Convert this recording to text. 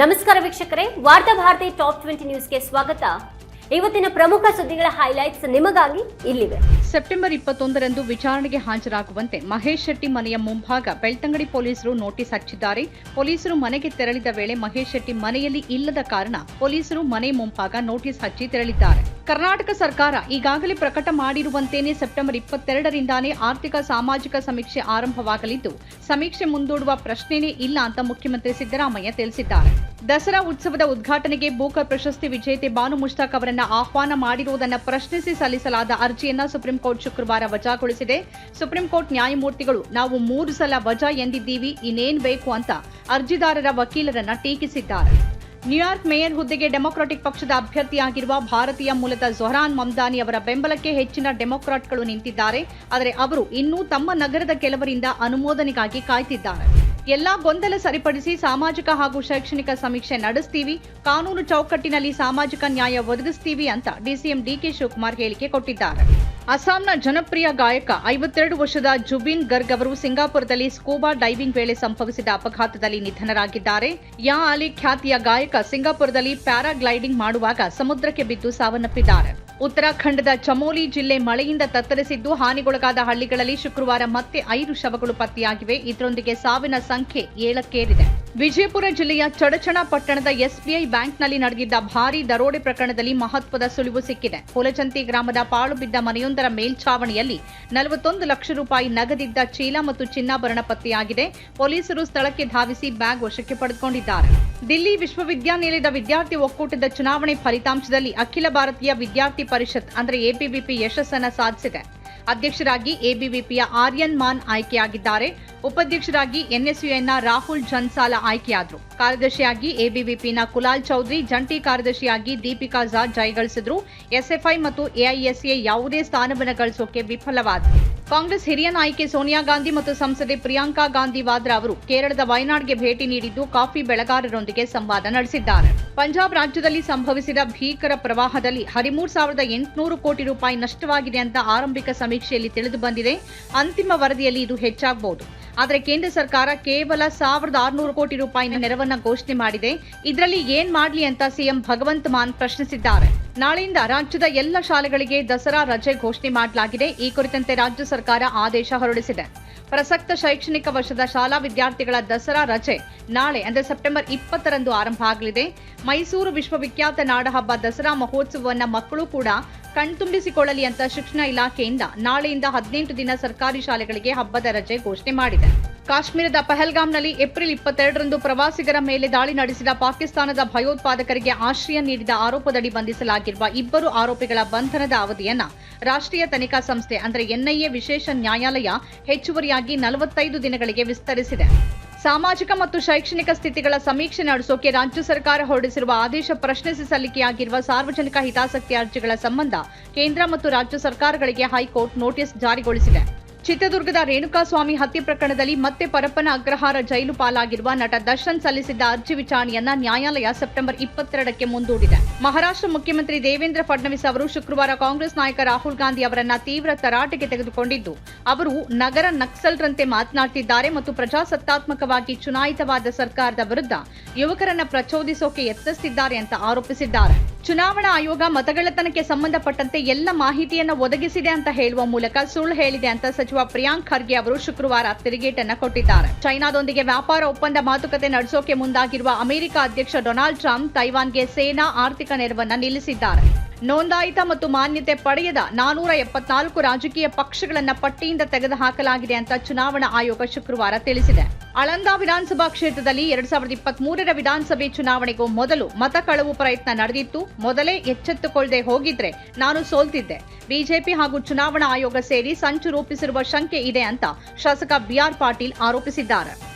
ನಮಸ್ಕಾರ ವೀಕ್ಷಕರೇ, ವಾರ್ತಾ ಭಾರತಿ ಟಾಪ್ ಟ್ವೆಂಟಿ ನ್ಯೂಸ್ಗೆ ಸ್ವಾಗತ. ಇವತ್ತಿನ ಪ್ರಮುಖ ಸುದ್ದಿಗಳ ಹೈಲೈಟ್ಸ್ ನಿಮಗಾಗಿ ಇಲ್ಲಿವೆ. ಸೆಪ್ಟೆಂಬರ್ ಇಪ್ಪತ್ತೊಂದರಂದು ವಿಚಾರಣೆಗೆ ಹಾಜರಾಗುವಂತೆ ಮಹೇಶ್ ಶೆಟ್ಟಿ ಮನೆಯ ಮುಂಭಾಗ ಬೆಳ್ತಂಗಡಿ ಪೊಲೀಸರು ನೋಟಿಸ್ ಹಚ್ಚಿದ್ದಾರೆ. ಪೊಲೀಸರು ಮನೆಗೆ ತೆರಳಿದ ವೇಳೆ ಮಹೇಶ್ ಶೆಟ್ಟಿ ಮನೆಯಲ್ಲಿ ಇಲ್ಲದ ಕಾರಣ ಪೊಲೀಸರು ಮನೆ ಮುಂಭಾಗ ನೋಟಿಸ್ ಹಚ್ಚಿ ತೆರಳಿದ್ದಾರೆ. ಕರ್ನಾಟಕ ಸರ್ಕಾರ ಈಗಾಗಲೇ ಪ್ರಕಟ ಮಾಡಿರುವಂತೆಯೇ ಸೆಪ್ಟೆಂಬರ್ ಇಪ್ಪತ್ತೆರಡರಿಂದಾನೇ ಆರ್ಥಿಕ ಸಾಮಾಜಿಕ ಸಮೀಕ್ಷೆ ಆರಂಭವಾಗಲಿದ್ದು, ಸಮೀಕ್ಷೆ ಮುಂದೂಡುವ ಪ್ರಶ್ನೆಯೇ ಇಲ್ಲ ಅಂತ ಮುಖ್ಯಮಂತ್ರಿ ಸಿದ್ದರಾಮಯ್ಯ ತಿಳಿಸಿದ್ದಾರೆ. ದಸರಾ ಉತ್ಸವದ ಉದ್ಘಾಟನೆಗೆ ಬೂಕರ್ ಪ್ರಶಸ್ತಿ ವಿಜೇತೆ ಬಾನು ಮುಷ್ತಾಕ್ ಅವರನ್ನು ಆಹ್ವಾನ ಮಾಡಿರುವುದನ್ನು ಪ್ರಶ್ನಿಸಿ ಸಲ್ಲಿಸಲಾದ ಅರ್ಜಿಯನ್ನು ಸುಪ್ರೀಂ ಕೋರ್ಟ್ ಶುಕ್ರವಾರ ವಜಾಗೊಳಿಸಿದೆ. ಸುಪ್ರೀಂ ಕೋರ್ಟ್ ನ್ಯಾಯಮೂರ್ತಿಗಳು, ನಾವು ಮೂರು ಸಲ ವಜಾ ಎಂದಿದ್ದೀವಿ, ಇನ್ನೇನ್ ಬೇಕು ಅಂತ ಅರ್ಜಿದಾರರ ವಕೀಲರನ್ನ ಟೀಕಿಸಿದ್ದಾರೆ. ನ್ಯೂಯಾರ್ಕ್ ಮೇಯರ್ ಹುದ್ದೆಗೆ ಡೆಮೊಕ್ರಾಟಿಕ್ ಪಕ್ಷದ ಅಭ್ಯರ್ಥಿಯಾಗಿರುವ ಭಾರತೀಯ ಮೂಲದ ಜೊಹರಾನ್ ಮಮ್ದಾನಿ ಅವರ ಬೆಂಬಲಕ್ಕೆ ಹೆಚ್ಚಿನ ಡೆಮೊಕ್ರಾಟ್ಗಳು ನಿಂತಿದ್ದಾರೆ. ಆದರೆ ಅವರು ಇನ್ನೂ ತಮ್ಮ ನಗರದ ಕೆಲವರಿಂದ ಅನುಮೋದನೆಗಾಗಿ ಕಾಯ್ತಿದ್ದಾರೆ. ಎಲ್ಲಾ ಗೊಂದಲ ಸರಿಪಡಿಸಿ ಸಾಮಾಜಿಕ ಹಾಗೂ ಶೈಕ್ಷಣಿಕ ಸಮೀಕ್ಷೆ ನಡೆಸ್ತೀವಿ. ಕಾನೂನು ಚೌಕಟ್ಟಿನಲ್ಲಿ ಸಾಮಾಜಿಕ ನ್ಯಾಯ ಒದಗಿಸ್ತೀವಿ ಅಂತ ಡಿಸಿಎಂ ಡಿಕೆ ಶಿವಕುಮಾರ್ ಹೇಳಿಕೆ ಕೊಟ್ಟಿದ್ದಾರೆ. ಅಸ್ಸಾಂನ ಜನಪ್ರಿಯ ಗಾಯಕ ಐವತ್ತೆರಡು ವರ್ಷದ ಜುಬಿನ್ ಗರ್ಗ್ ಅವರು ಸಿಂಗಾಪುರದಲ್ಲಿ ಸ್ಕೂಬಾ ಡೈವಿಂಗ್ ವೇಳೆ ಸಂಭವಿಸಿದ ಅಪಘಾತದಲ್ಲಿ ನಿಧನರಾಗಿದ್ದಾರೆ. ಯಾ ಅಲಿ ಖ್ಯಾತಿಯ ಗಾಯಕ ಸಿಂಗಾಪುರದಲ್ಲಿ ಪ್ಯಾರಾಗ್ಲೈಡಿಂಗ್ ಮಾಡುವಾಗ ಸಮುದ್ರಕ್ಕೆ ಬಿದ್ದು ಸಾವನ್ನಪ್ಪಿದ್ದಾರೆ. ಉತ್ತರಾಖಂಡದ ಚಮೋಲಿ ಜಿಲ್ಲೆ ಮಳೆಯಿಂದ ತತ್ತರಿಸಿದ್ದು ಹಾನಿಗೊಳಗಾದ ಹಳ್ಳಿಗಳಲ್ಲಿ ಶುಕ್ರವಾರ ಮತ್ತೆ ಐದು ಶವಗಳು ಪತ್ತೆಯಾಗಿವೆ. ಇದರೊಂದಿಗೆ ಸಾವಿನ ಸಂಖ್ಯೆ ಏಳಕ್ಕೇರಿದೆ. ವಿಜಯಪುರ ಜಿಲ್ಲೆಯ ಚಡಚಣ ಪಟ್ಟಣದ ಎಸ್ಬಿಐ ಬ್ಯಾಂಕ್ನಲ್ಲಿ ನಡೆದಿದ್ದ ಭಾರೀ ದರೋಡೆ ಪ್ರಕರಣದಲ್ಲಿ ಮಹತ್ವದ ಸುಳಿವು ಸಿಕ್ಕಿದೆ. ಹುಲಚಂತಿ ಗ್ರಾಮದ ಪಾಳು ಬಿದ್ದ ಮನೆಯೊಂದರ ಮೇಲ್ಛಾವಣಿಯಲ್ಲಿ ನಲವತ್ತೊಂದು ಲಕ್ಷ ರೂಪಾಯಿ ನಗದಿದ್ದ ಚೀಲ ಮತ್ತು ಚಿನ್ನಾಭರಣ ಪತ್ತೆಯಾಗಿದೆ. ಪೊಲೀಸರು ಸ್ಥಳಕ್ಕೆ ಧಾವಿಸಿ ಬ್ಯಾಗ್ ವಶಕ್ಕೆ ಪಡೆದುಕೊಂಡಿದ್ದಾರೆ. ದಿಲ್ಲಿ ವಿಶ್ವವಿದ್ಯಾನಿಲಯದ ವಿದ್ಯಾರ್ಥಿ ಒಕ್ಕೂಟದ ಚುನಾವಣೆ ಫಲಿತಾಂಶದಲ್ಲಿ ಅಖಿಲ ಭಾರತೀಯ ವಿದ್ಯಾರ್ಥಿ ಪರಿಷತ್, ಅಂದರೆ ಎಬಿವಿಪಿ ಯಶಸ್ಸನ್ನು ಸಾಧಿಸಿದೆ. ಅಧ್ಯಕ್ಷರಾಗಿ ಎಬಿವಿಪಿಯ ಆರ್ಯನ್ ಮಾನ್ ಆಯ್ಕೆಯಾಗಿದ್ದಾರೆ. ಉಪಾಧ್ಯಕ್ಷರಾಗಿ ಎನ್ಎಸ್ಯುಎನ್ನ ರಾಹುಲ್ ಜನ್ಸಾಲ ಆಯ್ಕೆಯಾದರು. ಕಾರ್ಯದರ್ಶಿಯಾಗಿ ಎಬಿವಿಪಿನ ಕುಲಾಲ್ ಚೌಧರಿ, ಜಂಟಿ ಕಾರ್ಯದರ್ಶಿಯಾಗಿ ದೀಪಿಕಾ ಝಾ ಜಯಗಳಿಸಿದ್ರು. ಎಸ್ಎಫ್ಐ ಮತ್ತು ಎಐಎಸ್ಎ ಯಾವುದೇ ಸ್ಥಾನವನ್ನು ಗಳಿಸೋಕೆ ವಿಫಲವಾದರು ಕಾಂಗ್ರೆಸ್ ಹಿರಿಯ ನಾಯಕಿ ಸೋನಿಯಾ ಗಾಂಧಿ ಮತ್ತು ಸಂಸದೆ ಪ್ರಿಯಾಂಕಾ ಗಾಂಧಿ ವಾದ್ರಾ ಅವರು ಕೇರಳದ ವಯನಾಡ್ಗೆ ಭೇಟಿ ನೀಡಿದ್ದು ಕಾಫಿ ಬೆಳೆಗಾರರೊಂದಿಗೆ ಸಂವಾದ ನಡೆಸಿದ್ದಾರೆ. ಪಂಜಾಬ್ ರಾಜ್ಯದಲ್ಲಿ ಸಂಭವಿಸಿದ ಭೀಕರ ಪ್ರವಾಹದಲ್ಲಿ ಹದಿಮೂರು ಸಾವಿರದ ಎಂಟುನೂರು ಕೋಟಿ ರೂಪಾಯಿ ನಷ್ಟವಾಗಿದೆ ಅಂತ ಆರಂಭಿಕ ಸಮೀಕ್ಷೆಯಲ್ಲಿ ತಿಳಿದು ಬಂದಿದೆ. ಅಂತಿಮ ವರದಿಯಲ್ಲಿ ಇದು ಹೆಚ್ಚಾಗಬಹುದು ಆದರೆ ಕೇಂದ್ರ ಸರ್ಕಾರ ಕೇವಲ ಸಾವಿರದ ಆರುನೂರು ಕೋಟಿ ರೂಪಾಯಿನ ನೆರವನ್ನ ಘೋಷಣೆ ಮಾಡಿದೆ. ಇದರಲ್ಲಿ ಏನ್ ಮಾಡಲಿ ಅಂತ ಸಿಎಂ ಭಗವಂತ್ ಮಾನ್ ಪ್ರಶ್ನಿಸಿದ್ದಾರೆ. ನಾಳೆಯಿಂದ ರಾಜ್ಯದ ಎಲ್ಲ ಶಾಲೆಗಳಿಗೆ ದಸರಾ ರಜೆ ಘೋಷಣೆ ಮಾಡಲಾಗಿದೆ. ಈ ಕುರಿತಂತೆ ರಾಜ್ಯ ಸರ್ಕಾರ ಆದೇಶ ಹೊರಡಿಸಿದೆ. ಪ್ರಸಕ್ತ ಶೈಕ್ಷಣಿಕ ವರ್ಷದ ಶಾಲಾ ವಿದ್ಯಾರ್ಥಿಗಳ ದಸರಾ ರಜೆ ನಾಳೆ, ಅಂದರೆ ಸೆಪ್ಟೆಂಬರ್ ಇಪ್ಪತ್ತರಂದು ಆರಂಭ ಆಗಲಿದೆ. ಮೈಸೂರು ವಿಶ್ವವಿಖ್ಯಾತ ನಾಡಹಬ್ಬ ದಸರಾ ಮಹೋತ್ಸವವನ್ನು ಮಕ್ಕಳು ಕೂಡ ಕಣ್ತುಂಬಿಸಿಕೊಳ್ಳಲಿ ಅಂತ ಶಿಕ್ಷಣ ಇಲಾಖೆಯಿಂದ ನಾಳೆಯಿಂದ ಹದಿನೆಂಟು ದಿನ ಸರ್ಕಾರಿ ಶಾಲೆಗಳಿಗೆ ಹಬ್ಬದ ರಜೆ ಘೋಷಣೆ ಮಾಡಿದೆ. ಕಾಶ್ಮೀರದ ಪಹಲ್ಗಾಮ್ನಲ್ಲಿ ಏಪ್ರಿಲ್ ಇಪ್ಪತ್ತೆರಡರಂದು ಪ್ರವಾಸಿಗರ ಮೇಲೆ ದಾಳಿ ನಡೆಸಿದ ಪಾಕಿಸ್ತಾನದ ಭಯೋತ್ಪಾದಕರಿಗೆ ಆಶ್ರಯ ನೀಡಿದ ಆರೋಪದಡಿ ಬಂಧಿಸಲಾಗಿರುವ ಇಬ್ಬರು ಆರೋಪಿಗಳ ಬಂಧನದ ಅವಧಿಯನ್ನ ರಾಷ್ಟ್ರೀಯ ತನಿಖಾ ಸಂಸ್ಥೆ, ಅಂದರೆ ಎನ್ಐಎ ವಿಶೇಷ ನ್ಯಾಯಾಲಯ ಹೆಚ್ಚುವರಿಯಾಗಿ ನಲವತ್ತೈದು ದಿನಗಳಿಗೆ ವಿಸ್ತರಿಸಿದೆ. ಸಾಮಾಜಿಕ ಮತ್ತು ಶೈಕ್ಷಣಿಕ ಸ್ಥಿತಿಗಳ ಸಮೀಕ್ಷೆ ನಡೆಸೋಕೆ ರಾಜ್ಯ ಸರ್ಕಾರ ಹೊರಡಿಸಿರುವ ಆದೇಶ ಪ್ರಶ್ನಿಸಿ ಸಲ್ಲಿಕೆಯಾಗಿರುವ ಸಾರ್ವಜನಿಕ ಹಿತಾಸಕ್ತಿ ಅರ್ಜಿಗಳ ಸಂಬಂಧ ಕೇಂದ್ರ ಮತ್ತು ರಾಜ್ಯ ಸರ್ಕಾರಗಳಿಗೆ ಹೈಕೋರ್ಟ್ ನೋಟಿಸ್ ಜಾರಿಗೊಳಿಸಿದೆ. ಚಿತ್ರದುರ್ಗದ ರೇಣುಕಾಸ್ವಾಮಿ ಹತ್ಯೆ ಪ್ರಕರಣದಲ್ಲಿ ಮತ್ತೆ ಪರಪ್ಪನ ಅಗ್ರಹಾರ ಜೈಲು ಪಾಲಾಗಿರುವ ನಟ ದರ್ಶನ್ ಸಲ್ಲಿಸಿದ್ದ ಅರ್ಜಿ ವಿಚಾರಣೆಯನ್ನ ನ್ಯಾಯಾಲಯ ಸೆಪ್ಟೆಂಬರ್ ಇಪ್ಪತ್ತೆರಡಕ್ಕೆ ಮುಂದೂಡಿದೆ. ಮಹಾರಾಷ್ಟ್ರ ಮುಖ್ಯಮಂತ್ರಿ ದೇವೇಂದ್ರ ಫಡ್ನವೀಸ್ ಅವರು ಶುಕ್ರವಾರ ಕಾಂಗ್ರೆಸ್ ನಾಯಕ ರಾಹುಲ್ ಗಾಂಧಿ ಅವರನ್ನ ತೀವ್ರ ತರಾಟೆಗೆ ತೆಗೆದುಕೊಂಡಿದ್ದು, ಅವರು ನಗರ ನಕ್ಸಲ್ರಂತೆ ಮಾತನಾಡುತ್ತಿದ್ದಾರೆ ಮತ್ತು ಪ್ರಜಾಸತ್ತಾತ್ಮಕವಾಗಿ ಚುನಾಯಿತವಾದ ಸರ್ಕಾರದ ವಿರುದ್ಧ ಯುವಕರನ್ನ ಪ್ರಚೋದಿಸೋಕೆ ಯತ್ನಿಸುತ್ತಿದ್ದಾರೆ ಅಂತ ಆರೋಪಿಸಿದ್ದಾರೆ. ಚುನಾವಣಾ ಆಯೋಗ ಮತಗಳತನಕ್ಕೆ ಸಂಬಂಧಪಟ್ಟಂತೆ ಎಲ್ಲ ಮಾಹಿತಿಯನ್ನು ಒದಗಿಸಿದೆ ಅಂತ ಹೇಳುವ ಮೂಲಕ ಸುಳ್ಳು ಹೇಳಿದೆ ಅಂತ ಸಚಿವ ಪ್ರಿಯಾಂಕ್ ಖರ್ಗೆ ಅವರು ಶುಕ್ರವಾರ ತಿರುಗೇಟನ್ನು ಕೊಟ್ಟಿದ್ದಾರೆ. ಚೈನಾದೊಂದಿಗೆ ವ್ಯಾಪಾರ ಒಪ್ಪಂದ ಮಾತುಕತೆ ನಡೆಸೋಕೆ ಮುಂದಾಗಿರುವ ಅಮೆರಿಕ ಅಧ್ಯಕ್ಷ ಡೊನಾಲ್ಡ್ ಟ್ರಂಪ್ ತೈವಾನ್ಗೆ ಸೇನಾ ಆರ್ಥಿಕ ನೆರವನ್ನು ನಿಲ್ಲಿಸಿದ್ದಾರೆ. ನೋಂದಾಯಿತ ಮತ್ತು ಮಾನ್ಯತೆ ಪಡೆಯದ ನಾನೂರ ಎಪ್ಪತ್ನಾಲ್ಕು ರಾಜಕೀಯ ಪಕ್ಷಗಳನ್ನ ಪಟ್ಟಿಯಿಂದ ತೆಗೆದುಹಾಕಲಾಗಿದೆ ಅಂತ ಚುನಾವಣಾ ಆಯೋಗ ಶುಕ್ರವಾರ ತಿಳಿಸಿದೆ. ಅಳಂದ ವಿಧಾನಸಭಾ ಕ್ಷೇತ್ರದಲ್ಲಿ ಎರಡ್ ಸಾವಿರದ ವಿಧಾನಸಭೆ ಚುನಾವಣೆಗೂ ಮೊದಲು ಮತ ಕಳವು ಪ್ರಯತ್ನ ನಡೆದಿತ್ತು. ಮೊದಲೇ ಎಚ್ಚೆತ್ತುಕೊಳ್ಳದೆ ಹೋಗಿದ್ರೆ ನಾನು ಸೋಲ್ತಿದ್ದೆ. ಬಿಜೆಪಿ ಹಾಗೂ ಚುನಾವಣಾ ಆಯೋಗ ಸೇರಿ ಸಂಚು ರೂಪಿಸಿರುವ ಶಂಕೆ ಇದೆ ಅಂತ ಶಾಸಕ ಬಿಆರ್ ಪಾಟೀಲ್ ಆರೋಪಿಸಿದ್ದಾರೆ.